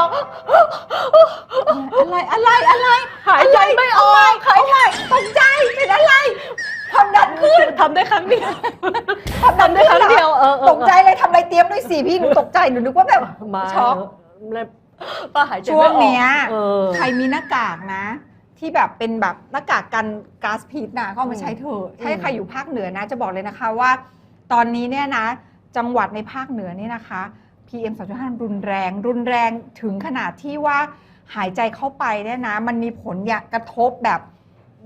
บอกอะไรอะไรอะไรหายใจไม่ออกเขาใหม่ตกใจเป็นอะไรความดันขึ้นทำได้ครั้งเดียวความดันทำได้ครั้งเดียวเออเออตกใจเลยทำอะไรเตรียมด้วยสิพี่หนูตกใจหนูนึกว่าแบบมาช็อกเลยป้าหายใจช่วไม่งออกเนี้ยเออใครมีหน้ากากนะ ที่แบบเป็นแบบหน้ากากกันก๊าซพิษนะก็เอามาใช้เถอะถ้าอืมใครอยู่ภาคเหนือนะ จะบอกเลยนะคะว่า ตอนนี้เนี่ยนะ จังหวัดในภาคเหนือนี่นะคะ PM 2.5 รุนแรง รุนแรงถึงขนาดที่ว่าหายใจเข้าไปเนี่ยนะ มันมีผลอย่างกระทบแบบ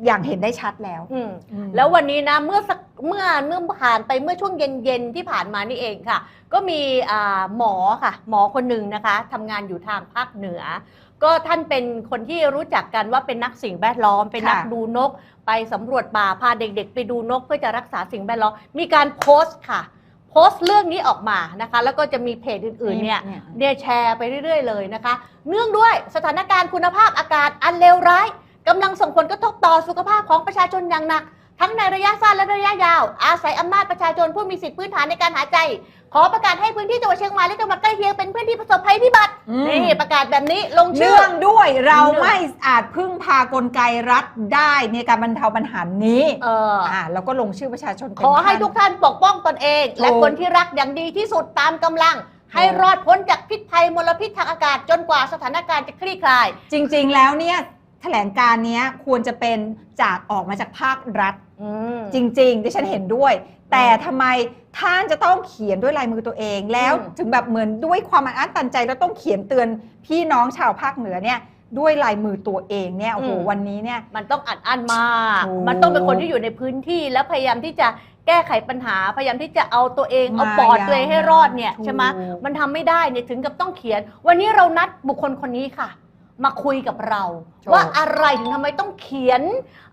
อย่างเห็นได้ชัดแล้ว อืมแล้ววันนี้นะเมื่อสักเมื่อเมื่อผ่านไปเมื่อช่วงเย็นๆที่ผ่านมานี่เองค่ะ ก็มีอ่าหมอค่ะ หมอคนหนึ่งนะคะทำงานอยู่ทางภาคเหนือ ก็ท่านเป็นคนที่รู้จักกันว่าเป็นนักสิ่งแวดล้อม เป็นนักค่ะ ดูนก ไปสำรวจป่าพาเด็กๆ ไปดูนกเพื่อจะรักษาสิ่งแวดล้อมมีการโพสต์ค่ะ โพสต์เรื่องนี้ออกมานะคะ แล้วก็จะมีเพจอื่นๆเนี่ยเนี่ยแชร์ไปเรื่อย ๆ เลยนะคะ เนื่องด้วยสถานการณ์คุณภาพอากาศอันเลวร้ายกำลังส่งผลกระทบต่อสุขภาพของประชาชนอย่างหนัก ทั้งในระยะสั้นและระยะยาว อาศัยอำนาจประชาชนผู้มีสิทธิพื้นฐานในการหายใจ ขอประกาศให้พื้นที่จังหวัดเชียงใหม่และจังหวัดใกล้เคียงเป็นพื้นที่ประสบภัยพิบัติอืม นี่ประกาศแบบนี้ลงชื่เนื่อ องด้วยเราเนื่องไม่อาจพึ่งพากลไกรัฐได้ในการบรรเทาปัญหานี้เออ อ่าแล้วก็ลงชื่อประชาชนเป็นขอให้ท่านทุกท่านปกป้องตนเองและถูกคนที่รักอย่างดีที่สุดตามกำลัง ให้รอดพ้นจากพิษภัยมลพิษทางอากาศจนกว่าสถานการณ์จะคลี่คลาย จริงๆแล้วเนี่ยแถลงการเนี้ยควรจะเป็นจากออกมาจากภาครัฐอืม จริงๆดิฉันเห็นด้วย แต่ทำไมท่านจะต้องเขียนด้วยลายมือตัวเอง แล้วอืม ถึงแบบเหมือนด้วยความอัดอั้นตันใจแล้วต้องเขียนเตือนพี่น้องชาวภาคเหนือเนี่ยด้วยลายมือตัวเองเนี่ยโอ้โหวันนี้เนี่ย มันต้องอัดอั้นมากถูกมันต้องเป็นคนที่อยู่ในพื้นที่แล้วพยายามที่จะแก้ไขปัญหา พยายามที่จะเอาตัวเอง เอาปอดตัวเองให้รอดเนี่ยถูก ใช่ไหมมันทำไม่ได้เนี่ยถึงกับต้องเขียน วันนี้เรานัดบุคคลคนนี้ค่ะ มาคุยกับเรา ว่าอะไรถึงทำไมต้องเขียน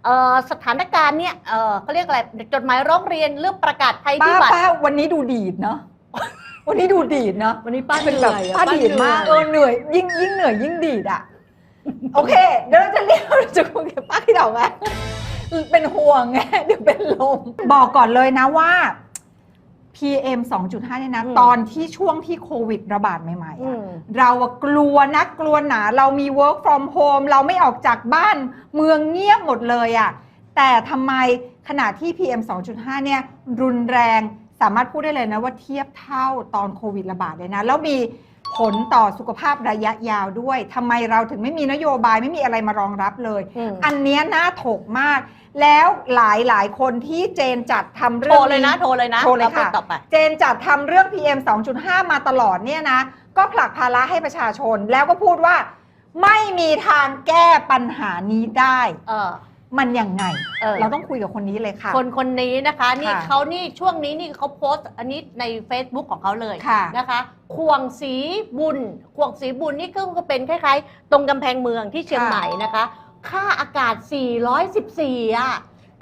เอ่อสถานการณ์เนี่ยเอ่อเขาเรียกอะไรจดหมายร้องเรียนเรื่องประกาศภัยพิป้าบัติ ป้าวันนี้ดูดีดเนาะ วันนี้ดูดีดเนาะวันนี้ป้าเป็นแบบหอยอะป้าดีดมากเหเอนื่ออยเหนื่อยยิ่งยิ่งเหนื่อยยิ่งดีดอะ โอเค เดี๋ยวเราจะเรียกเราจะคุยกับป้าที่เดาไงเป็นห่วงไงเดี๋ยวเป็นลม บอกก่อนเลยนะว่า PM 2.5เนี่ยนะอืมตอนที่ช่วงที่โควิดระบาดใหม่ๆอือะม เราอะกลัวนักกลัวหนาเรามี work from home เราไม่ออกจากบ้านเมืองเงียบหมดเลยอะแต่ทำไมขณะที่ PM 2.5เนี่ยรุนแรงสามารถพูดได้เลยนะว่าเทียบเท่าตอนโควิดระบาดเลยนะแล้วมีผลต่อสุขภาพระยะยาวด้วยทำไมเราถึงไม่มีนโยบายไม่มีอะไรมารองรับเลย อืม อันเนี้ยน่าถกมาก แล้วหลายหลายๆคนที่เจนจัดทำโทเรื่รองเลยนะนี้โทรเลยนะโทรเลยแวพูดค่ะต่อไป เจนจัดทำเรื่อง PM 2.5 มาตลอดเนี่ยนะ ก็ผลักภาระให้ประชาชน แล้วก็พูดว่า ไม่มีทางแก้ปัญหานี้ได้ เออมันยังไง เออเราต้องคุยกับคนนี้เลยค่ะ คนคนนี้นะคะ นี่ค่ะ เขานี่ช่วงนี้นี่เขาโพสต์อันนี้ใน Facebook ของเขาเลยค่ะ นะคะ ควงสีบุญ ควงสีบุญนี่ก็เป็นคล้ายๆ ตรงกำแพงเมืองที่เชียงค่ะ ใหม่นะคะ ค่าอากาศ 414 อะ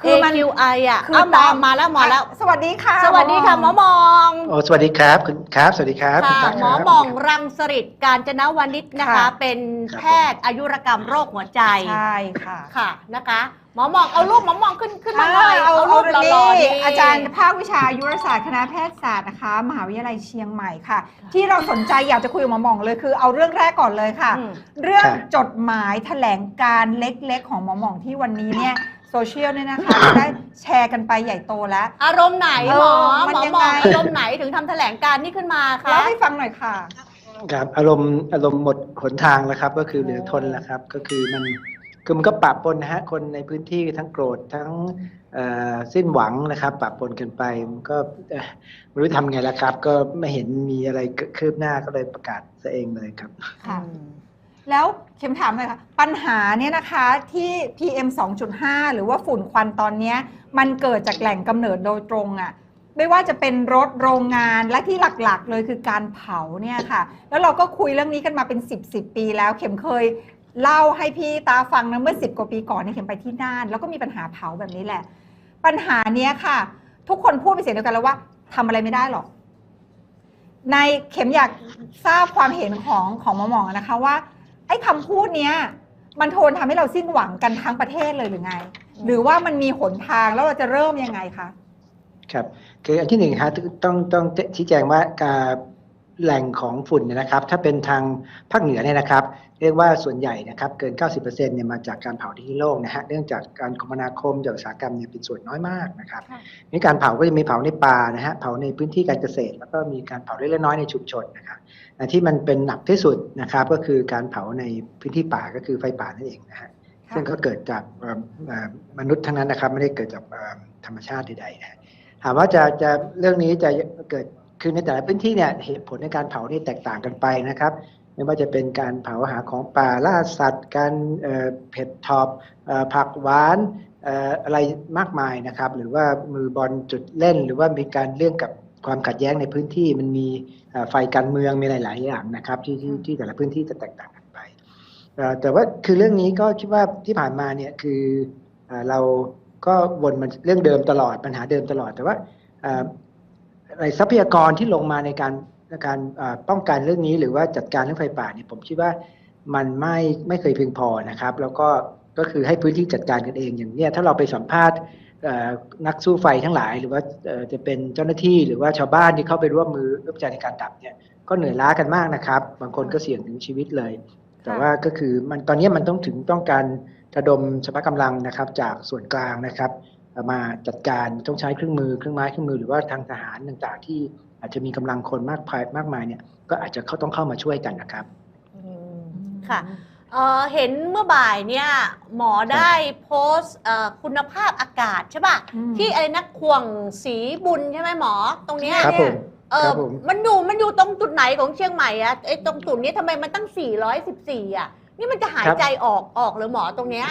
คือมัน AQI อะคือเอาหมอตาม มาแล้วหมอแล้ว สวัสดีค่ะสวัสดีค่ะหมอมอง โอ้สวัสดีครับคุณครับสวัสดีครับคุณค่ะตั๊กหมคอรับมองรังสริตการจนวนิชนะคะค่ะเป็นแพทย์อายุรกรรมโรคหัวใจ ใช่ค่ะ ค่ะนะคะห มอมองเอารูปหมอมองขึ้นขึ้นมาหน่อยเอาเอาเอารูปหเอาล่อๆนี่นี่อาจารย์ภาควิชายุรศาสตร์คณะแพทยศาสตร์นะคะ มหาวิทยาลัยเชียงใหม่ค่ะ ที่เราสนใจอยากจะคุยกับหมอหมองเลยคือ เอาเรื่องแรกก่อนเลยค่ะอืมเรื่องจดหมายแถลงการเล็กๆ ของหมอหมองที่วันนี้เนี่ยโซเชียลเนี่ยนะคะได้แชร์กันไปใหญ่โตแล้ว อารมณ์ไหนเอหมออมันหมอยังมไงองอารมณ์ไหนถึงทำแถลงการนี้ขึ้นมาคะเล่าให้ฟังหน่อยค่ะครับอารมณ์อารมณ์หมดหนทางแล้วครับ ก็คือเหลือทนแล้วครับ ก็คือมัน คือมันก็ปะปนนะฮะคนในพื้นที่ทั้งโกรธทั้งสิ้นหวังนะครับปะปนกันไปมันก็ไม่รู้ทำไงแล้วครับ ก็ไม่เห็นมีอะไรคืบหน้าก็เลยประกาศซะเองเลยครับค่ะแล้วเข็มถามเลยค่ะ ปัญหาเนี่ยนะคะที่ PM 2.5 หรือว่าฝุ่นควันตอนนี้มันเกิดจากแหล่งกำเนิดโดยตรงอะ่ะไม่ว่าจะเป็นรถโรงงานและที่หลักๆ เลยคือการเผาเนี่ยค่ะ แล้วเราก็คุยเรื่องนี้กันมาเป็น 10 10ปีแล้ว เข็มเคย เล่าให้พี่ตาฟังนะเมื่อ10กว่าปีก่อนเนี่ยเข็มไปที่น่าน แล้วก็มีปัญหาเผาแบบนี้แหละ ปัญหาเนี้ยค่ะ ทุกคนพูดเป็นเสียงเดียวกันแล้วว่าทำอะไรไม่ได้หรอก ในเข็มอยากทราบความเห็นของของหมอหมองนะคะว่า ไอ้คำพูดเนี้ยมันโทนทำให้เราสิ้นหวังกันทั้งประเทศเลยหรือไง หรือว่ามันมีหนทางแล้วเราจะเริ่มยังไงคะครับคืออันที่หนึ่งฮะต้องต้องชี้แจงว่าการ แหล่งของฝุ่นเนี่ยนะครับ ถ้าเป็นทางภาคเหนือเนี่ยนะครับ เรียกว่าส่วนใหญ่นะครับเกิน 90%เนี่ยมาจากการเผาที่โลกนะฮะเนื่องจากการคมนาคมจากอุตสาหกรรมเนี่ยเป็นส่วนน้อยมากนะครับค่ะนี่การเผาก็จะมีเผาในป่านะฮะเผาในพื้นที่การเกษตร แล้วก็มีการเผาเล็กๆน้อยๆในชุมชนนะครับแต่ที่มันเป็นหนักที่สุดนะครับก็คือการเผาในพื้นที่ป่าก็คือไฟป่านั่นเองนะฮะค่ะซึ่งก็เกิดจากเอ่อเอ่อมนุษย์ทั้งนั้นนะครับ ไม่ได้เกิดจากเอ่อธรรมชาติใดๆนะฮะถามว่าจะจะเรื่องนี้จะเกิด คือในแต่ละพื้นที่เนี่ยเหตุผลในการเผานี่แตกต่างกันไปนะครับ ไม่ว่าจะเป็นการเผาหาของป่าล่าสัตว์ การเผ็ดทอบผักหวานอะไรมากมายนะครับ หรือว่ามือบอลจุดเล่น หรือว่ามีการเรื่องกับความขัดแย้งในพื้นที่มันมีไฟการเมืองมีหลาย ๆ อย่างนะครับ ที่ที่ที่แต่ละพื้นที่จะแตกต่างกันไปแต่ว่าคือเรื่องนี้ก็คิดว่าที่ผ่านมาเนี่ยคือเราก็วนมันเรื่องเดิมตลอดปัญหาเดิมตลอดแต่ว่า ทรัพยากรที่ลงมาในการในการเอ่อป้องกันเรื่องนี้ หรือว่าจัดการเรื่องไฟป่าเนี่ยผมคิดว่ามันไม่ไม่เคยเพียงพอนะครับ แล้วก็ก็คือให้พื้นที่จัดการกันเองอย่างเนี้ยถ้าเราไปสัมภาษณ์เอ่อนักสู้ไฟทั้งหลาย หรือว่าเอ่อจะเป็นเจ้าหน้าที่หรือว่าชาวบ้านที่เข้าไปร่วมมือร่วมใจในการดับเนี่ยก็เหนื่อยล้ากันมากนะครับ บางคนก็เสี่ยงถึงชีวิตเลย แต่ว่าก็คือมันตอนนี้มันต้องถึงต้องการระดมสภากำลังนะครับจากส่วนกลางนะครับ มาจัดการต้องใช้เครื่องมือเครื่องไม้เครื่องมือหรือว่าทางทหารต่างๆ ที่อาจจะมีกำลังคนมากพายมากมายเนี่ยก็อาจจะเขาต้องเข้ามาช่วยกันนะครับอืมค่ะเอ่อเห็นเมื่อบ่ายเนี่ยหมอได้โพสต์เอ่อคุณภาพอากาศใช่ป่ะอืมที่อะไรนะข่วงสีบุญใช่ไหมหมอตรงเนี้ยครับผมเอคอรับผมมันอยู่มันอยู่ตรงจุดไหนของเชียงใหม่อะไอ้ตรงจุดนี้ทำไมมันตั้ง 414อะนี่มันจะหายใจออกออกหรือหมอตรงเนี้ย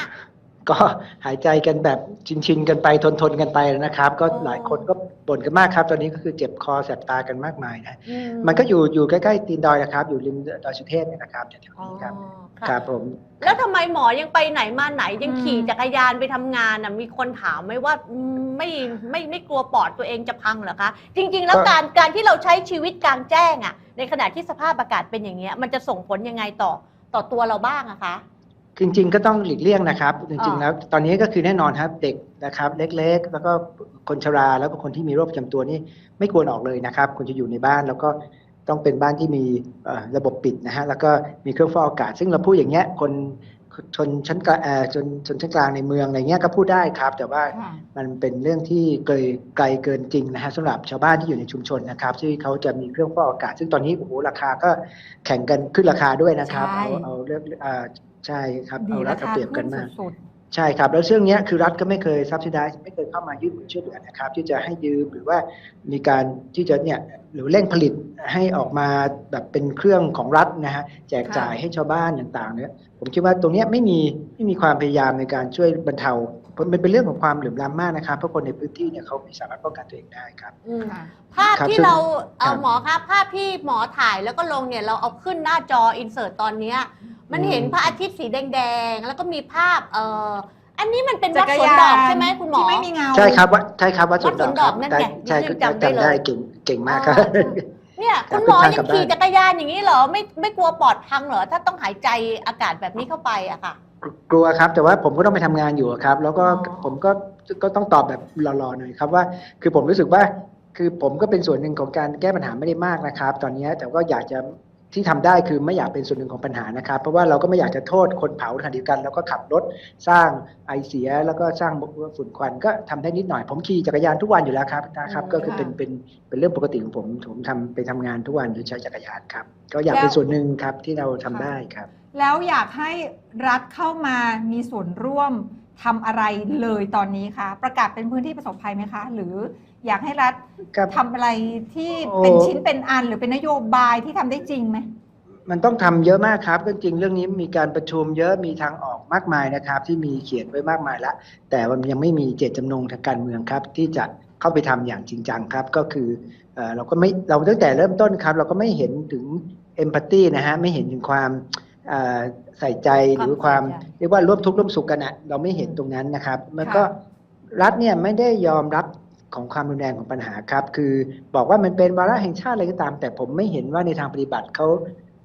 ก็หายใจกันแบบชินๆกันไปทนๆกันไปนะครับ ก็อ๋อหลายคนก็บ่นกันมากครับ ตอนนี้ก็คือเจ็บคอแสบตากันมากมายนะอืมันก็อยู่อยู่ใกล้ๆตีนดอยนะครับ อยู่ริมดอยสุเทพเนี่ยนะครับแถวอ๋อๆนี้ครับค่ะครับผม แล้วทำไมหมอยังไปไหนมาไหนยังอืมขี่จักรยานไปทำงานน่ะมีคนถามไหมว่าอืมไม่ไม่ไม่กลัวปอดตัวเองจะพังเหรอคะจริง ๆ แล้วการการที่เราใช้ชีวิตกลางแจ้งอะในขณะที่สภาพอากาศเป็นอย่างเงี้ยมันจะส่งผลยังไงต่อต่อตัวเราบ้างอะคะ จริงๆก็ต้องหลีกเลี่ยงนะครับ จริงอ๋ๆอแล้วตอนนี้ก็คือแน่นอนครับเด็กนะครับเล็กๆ แล้วก็คนชราแล้วก็คนที่มีโรคประจำตัวนี่ไม่ควรออกเลยนะครับควรจะอยู่ในบ้านแล้วก็ต้องเป็นบ้านที่มีเอ่อระบบปิดนะฮะแล้วก็มีเครื่องฟอกอากาศ ซึ่งเราพูดอย่างเงี้ยคนชนชั้นกลางเอ่อชนชนชั้นกลางในเมืองอะไรเงี้ยก็พูดได้ครับ แต่ว่าค่ะมันเป็นเรื่องที่ไกลไกลเกินจริงนะฮะสำหรับชาวบ้านที่อยู่ในชุมชนนะครับที่เขาจะมีเครื่องฟอกอากาศ ซึ่งตอนนี้โอ้โหราคาก็แข่งกันขึ้นราคาด้วยนะครับใช่เอาเอาเรื่องอ่า ใช่ครับดีเอารัราดเอาคาเปรียบกัขึ้นนมาก สุดใช่ครับ แล้วเรื่องเนี้ยคือรัฐก็ไม่เคยซับซิได้ไม่เคยเข้ามายื่นมือช่วยเหลือนะครับ ที่จะให้ยืมหรือว่ามีการที่จะเนี่ยหรือเร่งผลิตให้ออกมาแบบเป็นเครื่องของรัฐนะฮะแจกจ่ายให้ชาวบ้านต่างๆเนี่ยผมคิดว่าตรงเนี้ยไม่มีไม่มีความพยายามในการช่วยบรรเทาเพราะ มันเป็นเรื่องของความเหลื่อมล้ำมากนะครับเพราะคนในพื้นที่เนี่ยเขาไม่สามารถป้องกันตัวเองได้ครับ อืมๆค่ะภาพครับที่ซึ่งเราเอครัอบหมอครับภาพที่หมอถ่ายแล้วก็ลงเนี่ยเราเอาขึ้นหน้าจออินเสิร์ตตอนเนี้ยมันอืมเห็นพระอาทิตย์สีแดงๆ แล้วก็มีภาพเอ่ออันนี้มันเป็นจัวัดกรสวนยานดอกใช่ไหมคุณหมอ ที่ไม่มีเงาใช่ครับว่าใช่ครับว่าสวนดอกควัรัดบสวนดอกนั่นได้ไงใช่ดิก็ฉันจำได้จำได้เลยเก่งเก่งมากครับอ๋อเนี่ยครัคุบณหมอเป็นทางยักลังบบ้านขี่จักรยานอย่างนี้เหรอไม่ไม่กลัวปอดพังเหรอถ้าต้องหายใจอากาศแบบนี้เข้าไปอะค่ะ กลัวครับ แต่ว่าผมก็ต้องไปทำงานอยู่ครับ แล้วก็อ๋อผมก็ก็ต้องตอบแบบหล่อๆหน่อยครับว่า คือผมรู้สึกว่าคือผมก็เป็นส่วนหนึ่งของการแก้ปัญหาไม่ได้มากนะครับ ตอนนี้แต่ก็อยากจะที่ทำได้คือไม่อยากเป็นส่วนหนึ่งของปัญหานะครับ เพราะว่าเราก็ไม่อยากจะโทษคนเผาขณะเดียวกัน แล้วก็ขับรถสร้างไอเสีย แล้วก็สร้างฝุ่นควันก็ทำได้นิดหน่อย ผมขี่จักรยานทุกวันอยู่แล้วครับนะครับอืมก็คือเป็นค่ะเป็นเป็นเรื่องปกติของผมผมทำไปทำงานทุกวันโดยใช้จักรยานครับ ก็อยากแล้วเป็นส่วนหนึ่งครับที่เราทำได้ครับ แล้วอยากให้รัฐเข้ามามีส่วนร่วมทำอะไรเลยตอนนี้คะประกาศเป็นพื้นที่ประสบภัยไหมคะ หรืออยากให้รัฐครับทำอะไรที่โอ้เป็นชิ้นเป็นอันหรือเป็นนโยบายที่ทำได้จริงไหม มันต้องทำเยอะมากครับก็จริงเรื่องนี้มีการประชุมเยอะมีทางออกมากมายนะครับ ที่มีเขียนไว้มากมายแล้ว แต่มันยังไม่มีเจตจำนงทางการเมืองครับ ที่จะเข้าไปทำอย่างจริงจังครับ ก็คือเอ่อเราก็ไม่เราตั้งแต่เริ่มต้นครับ เราก็ไม่เห็นถึงเอมพัตตีนะฮะไม่เห็นถึงความเอ่อ ใส่ใจหรือความใส่ใจเรียกว่าร่วมทุกข์ร่วมสุขกันอะเราไม่เห็นตรงนั้นนะครับมันก็ค่ะรัฐเนี่ยไม่ได้ยอมรับของความรุนแรงของปัญหาครับ คือบอกว่ามันเป็นวาระแห่งชาติอะไรก็ตาม แต่ผมไม่เห็นว่าในทางปฏิบัติเขา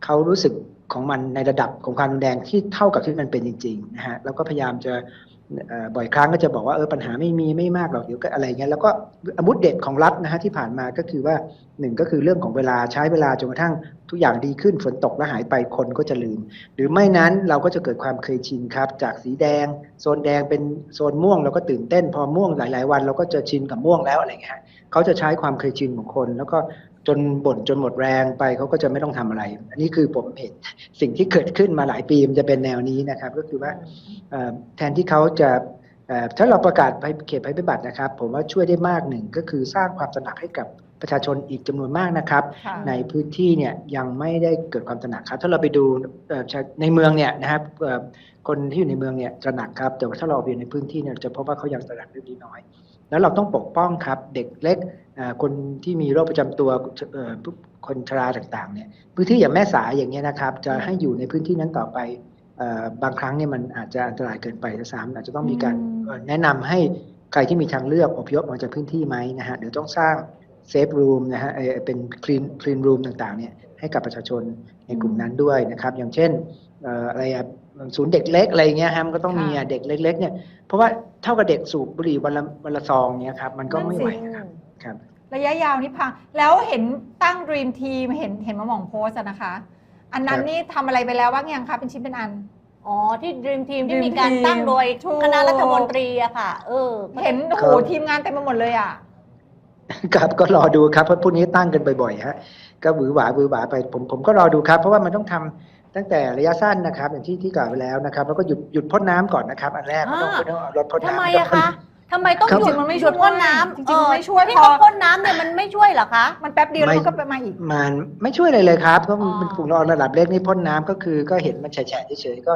เขารู้สึก ของมันในระดับของความรุนแรงที่เท่ากับที่มันเป็นจริงๆนะฮะแล้วก็พยายามจะบ่อยครั้งก็จะบอกว่าเออปัญหาไม่มีไม่มากหรอกเดี๋ยวก็อะไรเงี้ยแล้วก็อาวุธเด็ดของรัฐนะฮะที่ผ่านมาก็คือว่าหนึ่งก็คือเรื่องของเวลาใช้เวลาจนกระทั่งทุกอย่างดีขึ้นฝนตกแล้วหายไปคนก็จะลืม หรือไม่นั้นเราก็จะเกิดความเคยชินครับ จากสีแดง โซนแดงเป็นโซนม่วงเราก็ตื่นเต้นพอม่วงหลาย ๆ วัน เราก็จะชินกับม่วงแล้วอะไรเงี้ยเขาจะใช้ความเคยชินของคน แล้วก็ จนบ่นจนหมดแรงไปเขาก็จะไม่ต้องทำอะไร อันนี้คือผมเห็นสิ่งที่เกิดขึ้นมาหลายปีมันจะเป็นแนวนี้นะครับ ก็คือว่าเอ่อแทนที่เขาจะเอ่อถ้าเราประกาศภัยเขตภัยพิบัตินะครับ ผมว่าช่วยได้มากหนึ่งก็คือสร้างความตระหนักให้กับประชาชนอีกจำนวนมากนะครับค่ะในพื้นที่เนี่ยยังไม่ได้เกิดความตระหนักครับ ถ้าเราไปดูเอ่อชาในเมืองเนี่ยนะครับเอ่อคนที่อยู่ในเมืองเนี่ยตระหนักครับ แต่ว่าถ้าเราไปอยู่ในพื้นที่เนี่ยจะพบว่าเขายังตระหนักเรื่องนี้น้อย แล้วเราต้องปกป้องครับเด็กเล็กเอ่อ คนที่มีโรคประจำตัวเอ่อผู้คนชราต่างๆเนี่ยพื้นที่อย่างแม่สายอย่างเงี้ยนะครับ จะให้อยู่ในพื้นที่นั้นต่อไปเอ่อบางครั้งเนี่ยมันอาจจะอันตรายเกินไปซะซ้ำอาจจะต้องมีการอืมเอ่อแนะนำให้ใครที่มีทางเลือกอพยพออกจากพื้นที่ไหมนะฮะเดี๋ยวต้องสร้างเซฟรูมนะฮะเอ่อเป็นคลีนคลีนรูมต่างๆเนี่ยให้กับประชาชนในกลุ่มนั้นด้วยนะครับ อย่างเช่นเอ่ออะไรอะศูนย์เด็กเล็กอะไรเงี้ยฮะมันก็ต้องมีอะเด็กเล็ก ๆ เนี่ยเพราะว่าเท่ากับเด็กสูบบุหรี่วันละวันละซองเนี่ยครับมันก็ไม่ไหวนะครับ ครับระยะยาวนี่พังแล้วเห็นตั้ง Dream Team เห็นเห็นมาหมองโพสต์อะนะคะ อันนั้นครับ นี่ทำอะไรไปแล้วบ้างยังคะเป็นชิ้นเป็นอัน อ๋อ ที่ Dream Team ที่ Dream มีการ Team ตั้งโดยถูก คณะรัฐมนตรีอะค่ะ เออเห็นโอ้โหครับทีมงานเต็มไปหมดเลยอะครับก็รอดูครับเพราะพวกนี้ตั้งกันบ่อยๆฮะก็หวือหวาหวือหวาไปผมผมก็รอดูครับ เพราะว่ามันต้องทำตั้งแต่ระยะสั้นนะครับ อย่างที่ที่กล่าวไปแล้วนะครับ แล้วก็หยุดหยุดพ่นน้ำก่อนนะครับ อันแรกไม่ต้องอ่าไม่ต้องเอารถพ่นทำน้ำไมไม่ต้อะงพ่นคะ ทำไมต้องครับหยุดจริงๆมันไม่หยุดช่วยพ่นน้ำจริงๆมันไม่ช่วยที่พอเขาพ่นน้ำเนี่ยมันไม่ช่วยเหรอคะ มันแป๊บเดียวแล้วไม่มันก็ไปมาอีก มันไม่ช่วยอะไรเลยครับเพราะมันอ๋อเป็นฝุ่นละอองระดับเล็กนี่พ่นน้ำก็คือก็เห็นมันแฉะๆเฉยๆก็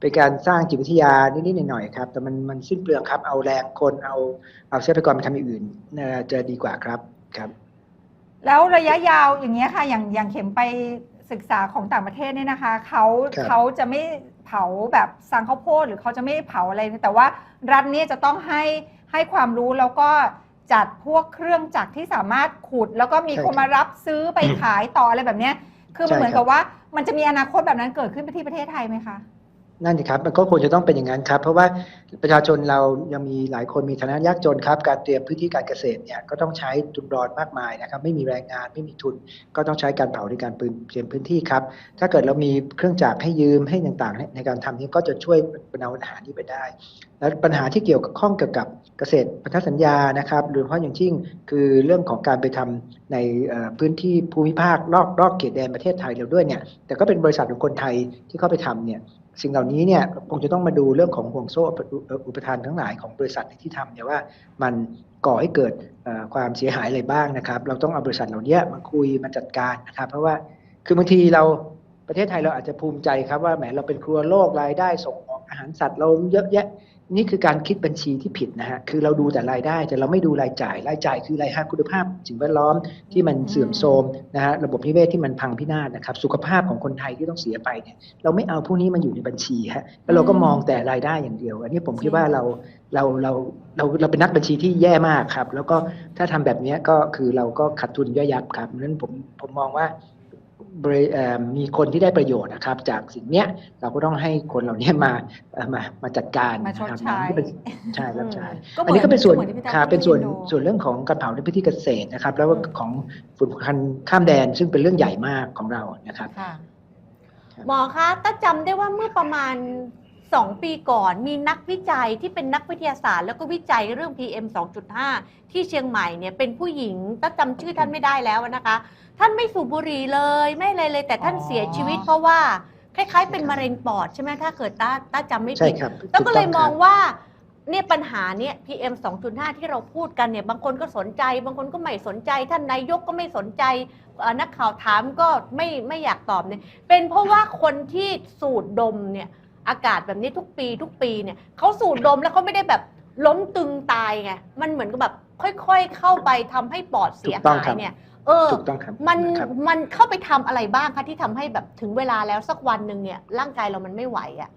เป็นการสร้างจิตวิทยานิดๆหน่อยๆครับ แต่มันมันสิ้นเปลืองครับเอาแรงคนเอาเอาทรัพยากรไปทำอย่างอื่นเอ่อจะดีกว่าครับครับ แล้วระยะยาวอย่างเงี้ยค่ะอย่างอย่างเข็มไปศึกษาของต่างประเทศเนี่ยนะคะเขาครับ เขาจะไม่เผาแบบสังข้าวโพดหรือเขาจะไม่เผาอะไรนะแต่ว่ารัฐเนี่ยจะต้องให้ ให้ความรู้แล้วก็จัดพวกเครื่องจักรที่สามารถขุด แล้วก็มีใช่คนมารับซื้อไปขายต่ออะไรแบบเนี้ยคือมันใช่เหมือนครับกับว่ามันจะมีอนาคตแบบนั้นเกิดขึ้นที่ประเทศไทยไหมคะ นั่นสิครับมันก็ควรจะต้องเป็นอย่างนั้นครับ เพราะว่าประชาชนเรายังมีหลายคนมีฐานะยากจนครับ การเตรียมพื้นที่การเกษตรเนี่ยก็ต้องใช้ทุนรอนมากมายนะครับ ไม่มีแรงงานไม่มีทุน ก็ต้องใช้การเผาในการปืนเตรียมพื้นที่ครับ ถ้าเกิดเรามีเครื่องจักรให้ยืมให้ต่างๆ ในการทำนี้ก็จะช่วยบรรเทาปัญหานี้ไปได้ แล้วปัญหาที่เกี่ยวข้องเกี่ยวกับเกษตรพันธสัญญานะครับโดยเฉพาะอย่างยิ่งคือเรื่องของการไปทำในพื้นที่ภูมิภาครอบรอบเขตแดนประเทศไทยเราด้วยเนี่ยแต่ก็เป็นบริษัทของคนไทยที่เข้าไปทำเนี่ย สิ่งเหล่านี้เนี่ยคงจะต้องมาดูเรื่องของห่วงโซ่อุปทานทั้งหลายของบริษัทที่ทำเนี่ยว่ามันก่อให้เกิดความเสียหายอะไรบ้างนะครับ เราต้องเอาบริษัทเหล่านี้มาคุยมาจัดการนะครับ เพราะว่าคือบางทีเราประเทศไทยเราอาจจะภูมิใจครับว่าแหมเราเป็นครัวโลกรายได้ส่งออกอาหารสัตว์เราเยอะแยะ นี่คือการคิดบัญชีที่ผิดนะฮะ คือเราดูแต่รายได้แต่เราไม่ดูรายจ่าย รายจ่ายคือรายฮะคุณภาพสิ่งแวดล้อมที่มันเสื่อมโทรมนะฮะ ระบบนิเวศที่มันพังพินาศนะครับ สุขภาพของคนไทยที่ต้องเสียไปเนี่ย เราไม่เอาพวกนี้มันอยู่ในบัญชีฮะ แล้วเราก็มองแต่รายได้อย่างเดียว อันนี้ผมคิดว่าเราเราเราเราเราเป็นนักบัญชีที่แย่มากครับ แล้วก็ถ้าทำแบบนี้ก็คือเราก็ขาดทุนย่อยยับครับเพราะฉะนั้นผมผมมองว่า มีคนที่ได้ประโยชน์นะครับ จากสิ่งเนี้ยเราก็ต้องให้คนเหล่านี้มาเอ่อมามาจัดการมาชดนะครับใช้นี่เป็นใช่รับใช้ก็เหมือนอันนี้ก็เป็นส่วนก็เหมือนที่พี่ตั้มครับเป็นส่วนพูดให้ดูส่วนเรื่องของการเผาในพื้นที่เกษตรนะครับ แล้วก็อืมของฝุ่นควันข้ามแดนซึ่งเป็นเรื่องใหญ่มากของเรานะครับค่ะหมอคะต้าจำได้ว่าเมื่อประมาณ 2 ปีก่อนมีนักวิจัยที่เป็นนักวิทยาศาสตร์ แล้วก็วิจัยเรื่อง PM 2.5 ที่เชียงใหม่เนี่ยเป็นผู้หญิงต้าจำชื่อท่านไม่ได้แล้วนะคะ ท่านไม่สูบบุหรี่เลยไม่อะไรเลย แต่ท่านอ๋อเสียชีวิตเพราะว่าคล้ายๆ เป็นมะเร็งปอดใช่ไหมถ้าเกิดต้าต้าจำไม่ใช่ผิดครับแล้วก็เลยถูมต้องครับว่าเนี่ยปัญหาเนี่ย PM 2.5 ที่เราพูดกันเนี่ยบางคนก็สนใจ บางคนก็ไม่สนใจ ท่านนายกก็ไม่สนใจเอ่อนักข่าวถามก็ไม่ไม่อยากตอบเนี่ยเป็นเพราะว่าคนที่สูดดมเนี่ย อากาศแบบนี้ทุกปี ทุกปีเนี่ยเขาสูดดมแล้วเขาไม่ได้แบบล้มตึงตายไงมันเหมือนกับแบบค่อยๆ เข้าไปทำให้ปอดเสียถูกต้องหายครับเนี่ย เออถูกต้องครับมันครับมันเข้าไปทำอะไรบ้างคะที่ทำให้แบบถึงเวลาแล้วสักวันหนึ่งเนี่ย ร่างกายเรามันไม่ไหวอะ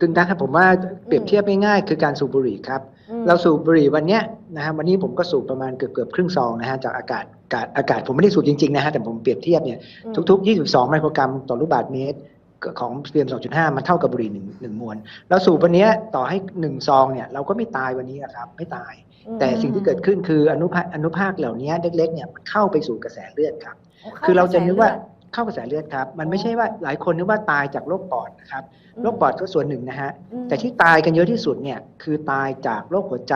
ตึงนะครับผมว่าเปรียบเทียบง่ายๆคือการสูบบุหรี่ครับอืมเราสูบบุหรี่วันเนี้ยนะฮะวันนี้ผมก็สูบประมาณเกือบเกือบๆครึ่งซองนะฮะจากอากาศอากาศอากาศผมไม่ได้สูบจริงๆนะฮะแต่ผมเปรียบเทียบเนี่ยอืมทุก ๆ 22 ไมโครกรัมต่อลูกบาศก์เมตร ของ PM 2.5 มันเท่ากับบุหรี่หนึ่งหนึ่งมวนแล้วสูบวันเนี้ยต่อให้หนึ่งซองเนี่ยเราก็ไม่ตายวันนี้อะครับไม่ตาย แต่สิ่งที่เกิดขึ้นคืออนุภาคอนุภาคเหล่านี้เล็กๆเนี่ยมันเข้าไปสู่กระแสเลือดครับ คือเราจะนึกว่าเข้ากระแสเลือดครับ มันไม่ใช่ว่าหลายคนนึกว่าตายจากโรคปอดนะครับโรคปอดก็ส่วนหนึ่งนะฮะอืมแต่ที่ตายกันเยอะที่สุดเนี่ยคือตายจากโรคหัวใจ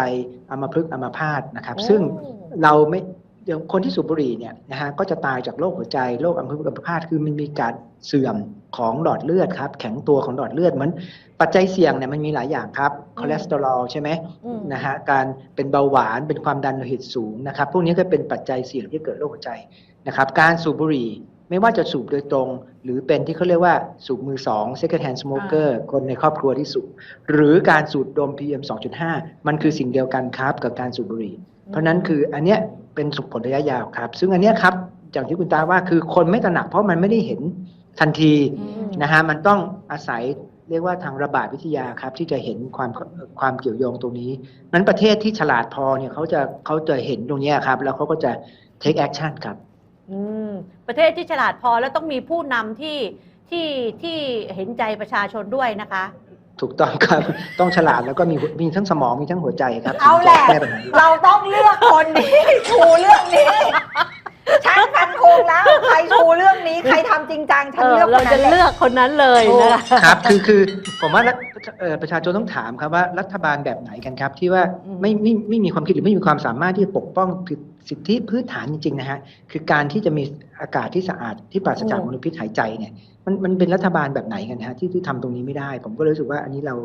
อัมพฤกษ์อัมพาตนะครับ ซึ่งโอ้เราไม่ อย่างคนที่สูบบุหรี่เนี่ยนะฮะก็จะตายจากโรคหัวใจโรคอัมพฤกษ์อัมพาตคือมันมีการเสื่อมของหลอดเลือดครับ แข็งตัวของหลอดเลือดเหมือนปัจจัยเสี่ยงเนี่ยมันมีหลายอย่างครับคอเลสเตอรอลใช่ไหมอืมนะฮะการเป็นเบาหวานเป็นความดันโลหิตสูงนะครับ พวกนี้ก็เป็นปัจจัยเสี่ยงที่เกิดโรคหัวใจนะครับ การสูบบุหรี่ไม่ว่าจะสูบโดยตรง หรือเป็นที่เขาเรียกว่าสูบมือสอง second hand smoker คนในครอบครัวที่สูบหรือการสูดดม PM 2.5 มันคือสิ่งเดียวกันครับกับการสูบบุหรี่ เพราะฉะนั้นคืออันเนี้ย เป็นสุขผลระยะยาวครับ ซึ่งอันเนี้ยครับอย่างที่คุณตาว่าคือคนไม่ตระหนักเพราะมันไม่ได้เห็นทันทีอืมนะฮะมันต้องอาศัยเรียกว่าทางระบาดวิทยาครับ ที่จะเห็นความความเกี่ยวโยงตรงนี้นั้นประเทศที่ฉลาดพอเนี่ยเขาจะเขาจะเห็นตรงเนี้ยครับ แล้วเขาก็จะ take action ครับอืมประเทศที่ฉลาดพอแล้วต้องมีผู้นำที่ที่ที่เห็นใจประชาชนด้วยนะคะ ถูกต้องครับ ต้องฉลาดแล้วก็มีมีทั้งสมองมีทั้งหัวใจครับเอาแหละ ถึงจก้ปัญหานี้เราต้องเลือกคนที่ชูเรื่องนี้ฉันฟันคงแล้วใครชูเรื่องนี้ ใครทำจริงจังฉันเออเลือกคเรานจะนั้นแหเลืละ อกคนนั้นเลยนะคะ ครับคือคือผมว่ารัฐเอ่อประชาชนต้องถามครับว่ารัฐบาลแบบไหนกันครับ ที่ว่าอืม ไม่ไม่ไม่มีความคิดหรือไม่มีความสามารถที่จะปกป้องสิทธิพื้นฐานจริงๆนะฮะคือการที่จะมีอากาศที่สะอาดที่ปราศจากมลพิษหายใจเนี่ย มันมันเป็นรัฐบาลแบบไหนกันฮะที่ที่ทำตรงนี้ไม่ได้ ผมก็เลยรู้สึกว่าอันนี้เรา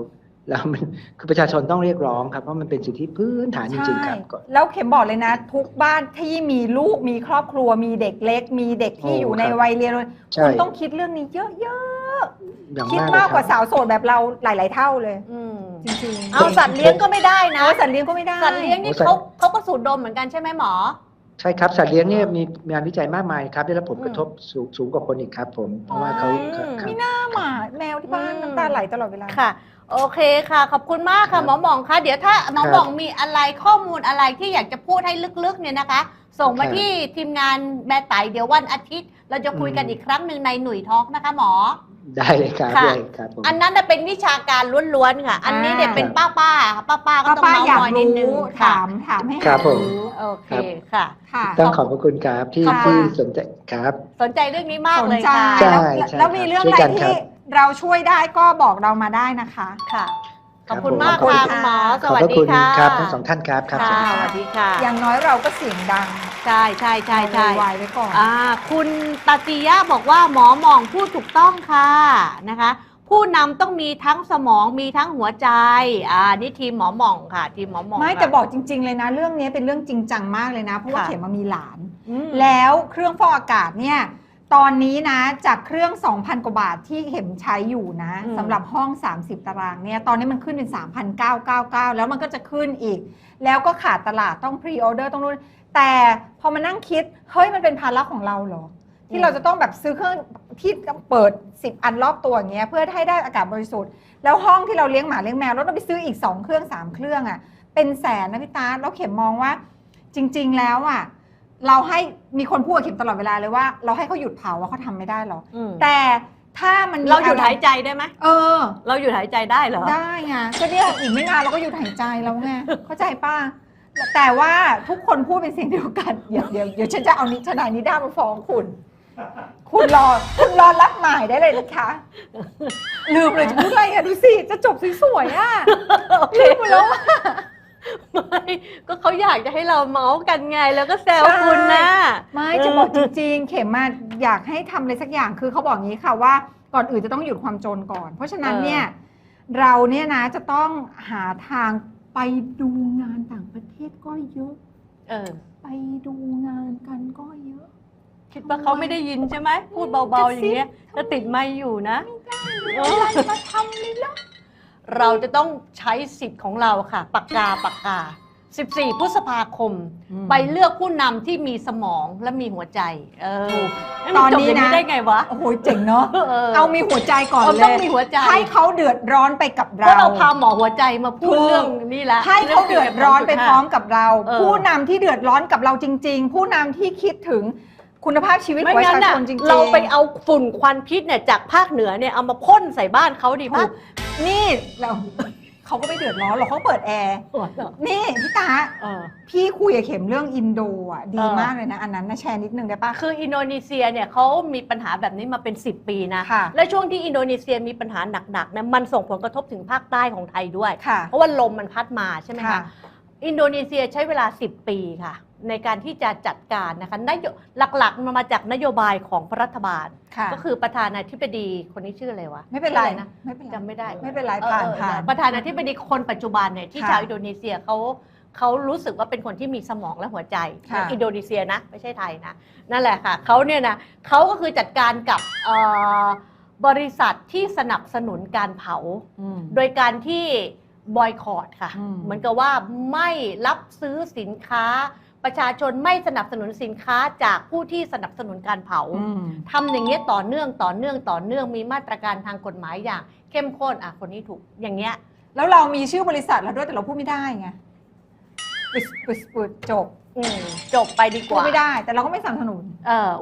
เรามันคือประชาชนต้องเรียกร้องครับเพราะมันเป็นสิทธิพื้นฐานจริงๆครับก็แล้วเข็มบอกเลยนะ ทุกบ้านที่มีลูกมีครอบครัว มีเด็กเล็ก มีเด็กที่โอ้อยู่ในครับวัยเรียนใช่คุณต้องคิดเรื่องนี้เยอะอย่างๆคิดมากเลยมากคกรัว่าบสาวโสดแบบเราหลาย ๆ เท่าเลยอืมจริงๆเอาสัตว์เลี้ยงก็ไม่ได้นะนะสัตว์เลี้ยงก็ไม่ได้สัตว์เลี้ยงนี่โอ้สัตว์เขาเขาก็สูดดมเหมือนกันใช่ไหมหมอ ใช่ครับสัตว์เลี้ยงเนี่ยมีงานวิจัยมากมายครับได้รับผลอืมกระทบสูงสูงกว่าคนอีกครับผมเพราะว่าเขาอืมครับครับหน้าหมาแมวที่บ้านอืมน้ำตาไหลตลอดเวลา ค่ะ โอเคค่ะ ขอบคุณมากครัค่ะบหมอหมองคะเดี๋ยวถ้าหมอครับหมองมีอะไรข้อมูลอะไรที่อยากจะพูดให้ลึกๆเนี่ยนะคะ ส่งมาครับที่ทีมงานแม่ไต่เดี๋ยววันอาทิตย์ เราจะคุยกันอืมอีกครั้งหนึ่งในหนุ่ยทอกนะคะหมอ ได้เลยครับค่ะ ได้ครับผมอันนั้นน่ะเป็นวิชาการล้วนๆค่ะ อันนี้เนี่ยอ่าเป็นป้าป้าป้าป้าๆก็ต้องป้าเมาๆอยากมอยนิดนึงรู้ค่ะถามถามให้ครัหาบผม รู้โอเคค่ะ ค่ะ ต้องขอบพระคุณครับที่ค่ะ ที่สนใจครับ สนใจเรื่องนี้มากสนเลยใจค่ะ ใช่แล้วใช่แล้วมีเรื่องช่อะวยไรกันครัที่บ เราช่วยได้ก็บอกเรามาได้นะคะ ค่ะ ขครัอบบคุณผมมากขอบคุณค่ะคุณหมอ สขอบวัสพระดีคุณค่ะครับทั้งสองท่านครับครับ ค่ะสวัสดีสครับวัสดีค่ะ อย่างน้อยเราก็เสียงดังใช่ใช่ใช่ใช่วายไว้ก่อน อ่าคุณตาติยะบอกว่าหมอหมองพูดถูกต้องค่ะนะคะ ผู้นำต้องมีทั้งสมองมีทั้งหัวใจอ่านี่ทีมหมอหมองค่ะ ทีมหมอหมองไม่ค่ะ แต่บอกจริง ๆ เลยนะ เรื่องนี้เป็นเรื่องจริงจังมากเลยนะ เพราะว่าค่ะ เข็มมามีหลาน อืม แล้วเครื่องฟอกอากาศเนี่ย ตอนนี้นะจากเครื่อง 2,000 กว่าบาทที่เข็มใช้อยู่นะสำหรับห้อง 30 ตารางเนี่ยตอนนี้มันขึ้นเป็น 3,999 แล้วมันก็จะขึ้นอีก แล้วก็ขาดตลาดต้องพรีออเดอร์ต้องนู่น แต่พอมานั่งคิด เฮ้ยมันเป็นภาระของเราเหรอ ที่เราจะต้องแบบซื้อเครื่องที่เปิด 10 อันรอบตัวอย่างเงี้ยเพื่อให้ได้อากาศบริสุทธิ์ แล้วห้องที่เราเลี้ยงหมาเลี้ยงแมวแล้วเราไปซื้ออีก 2 เครื่อง 3 เครื่องอะ่ะเป็นแสนนะพี่ตาแล้วเข็มมองว่า จริง ๆ แล้วอะ่ะ เราให้มีคนพูดกับเข็มตลอดเวลาเลยว่า เราให้เขาหยุดเผาว่าเขาทำไม่ได้หรอกอืมแต่ถ้ามันมีเราหยุดอะไรหายใจได้ไหมเออ เราหยุดหายใจได้เหรอ ได้ไงก็เนี่ยอีกไม่นานเราก็หยุดหายใจแล้วไงเข้าใจป้าแต่ว่าทุกคนพูดเป็นเสียงเดียวกันเดี๋ยวเดี๋ยวเดี๋ยวฉันจะเอานิทนายนิด้ามาฟ้องคุณ คุณรอคุณรอรับหมายได้เลยนะคะลืมเลยจะพูดอะไรอะดูสิจะจบสวยๆอะโอเคลืมหมดแล้วอะ ไม่ก็เขาอยากจะให้เราเมาส์กันไงแล้วก็แซวใช่คุณนะไม่จะบอกจริงๆ เข็มมาอยากให้ทำอะไรสักอย่างคือเขาบอกอย่างนี้ค่ะว่าก่อนอื่นจะต้องหยุดความจนก่อน เพราะฉะนั้นเนี่ยเราเนี่ยนะจะต้องหาทางไปดูงานต่างประเทศก็เยอะเออไปดูงานกันก็เยอะ คิดว่าเขาไม่ได้ยินใช่ไหมพูดเบาๆอย่างเงี้ยจะติดไมค์อยู่นะเอออะไรมาทำเลยล่ะ เราจะต้องใช้สิทธิ์ของเราค่ะปากกาปากกา 14 พฤษภาคมไปเลือกผู้นำที่มีสมองและมีหัวใจ เออตอนนี้มัจบย่างนะได้ไงวะโอ้โหเจ๋งเนาะเออเอามีหัวใจก่อนเอาเลต้องย มีหัวใจให้เขาเดือดร้อนไปกับเพเรา ราะเราพาหมอหัวใจมาพูดถูก เรื่องนี้ละให้เขาเดือดร้อนไปพร้อมกับเรา เออ ผู้นำที่เดือดร้อนกับเราจริง ๆ ผู้นำที่คิดถึงคุณภาพชีวิตขไม่องประงั้นชาน่ะชนจริงๆ เราไปเอาฝุ่นควันพิษเนี่ยจากภาคเหนือเนี่ยเอามาพ่นใส่บ้านเขาดีถูป่ะก นี่เราเขาก็ไม่เดือดร้อนหรอกเขาเปิดแอร์นี่พี่ตาเออ พี่คุยกับเข็มเรื่องอินโดอะดีเออ มากเลยนะ อันนั้นนะแชร์นิดนึงได้ปะ คืออินโดนีเซียเนี่ยเขามีปัญหาแบบนี้มาเป็น 10 ปีนะ ค่ะ และช่วงที่อินโดนีเซียมีปัญหาหนักๆเนี่ยมันส่งผลกระทบถึงภาคใต้ของไทยด้วย ค่ะ เพราะว่าลมมันพัดมาใช่ไหมค่ะ คะ อินโดนีเซียใช้เวลา 10 ปีค่ะ ในการที่จะจัดการนะคะนโยหลักๆมันมาจากนโยบายของพระรัฐบาล ค่ะก็คือประธานาธิบดีคนนี้ชื่ออะไรวะไม่เป็นไรชื่ออะนะไม่เป็นไรจำไม่ได้ไม่เป็นไรออผ่านเออผ่าน ประธานาธิบดีคนปัจจุบันเนี่ยที่ค่ะชาวอินโดนีเซียเขาเขารู้สึกว่าเป็นคนที่มีสมองและหัวใจค่ะ อินโดนีเซียนะไม่ใช่ไทยนะนั่นแหละค่ะเขาเนี่ยนะเขาก็คือจัดการกับเอ่อบริษัทที่สนับสนุนการเผา อืม โดยการที่บอยคอรดค่ะ อืมเหมือนกับว่าไม่รับซื้อสินค้า ประชาชนไม่สนับสนุนสินค้าจากผู้ที่สนับสนุนการเผาอืมทำอย่างเงี้ยต่อเนื่องต่อเนื่องต่อเนื่องมีมาตรการทางกฎหมายอย่าง เข้มข้นอะคนนี้ถูกอย่างเงี้ยแล้วเรามีชื่อบริษัทแล้วด้วยแต่เราพูดไม่ได้ไงปิดปิดปิดจบอืมจบไปดีกพูดว่าไม่ได้ แต่เราก็ไม่สนับสนุน เออ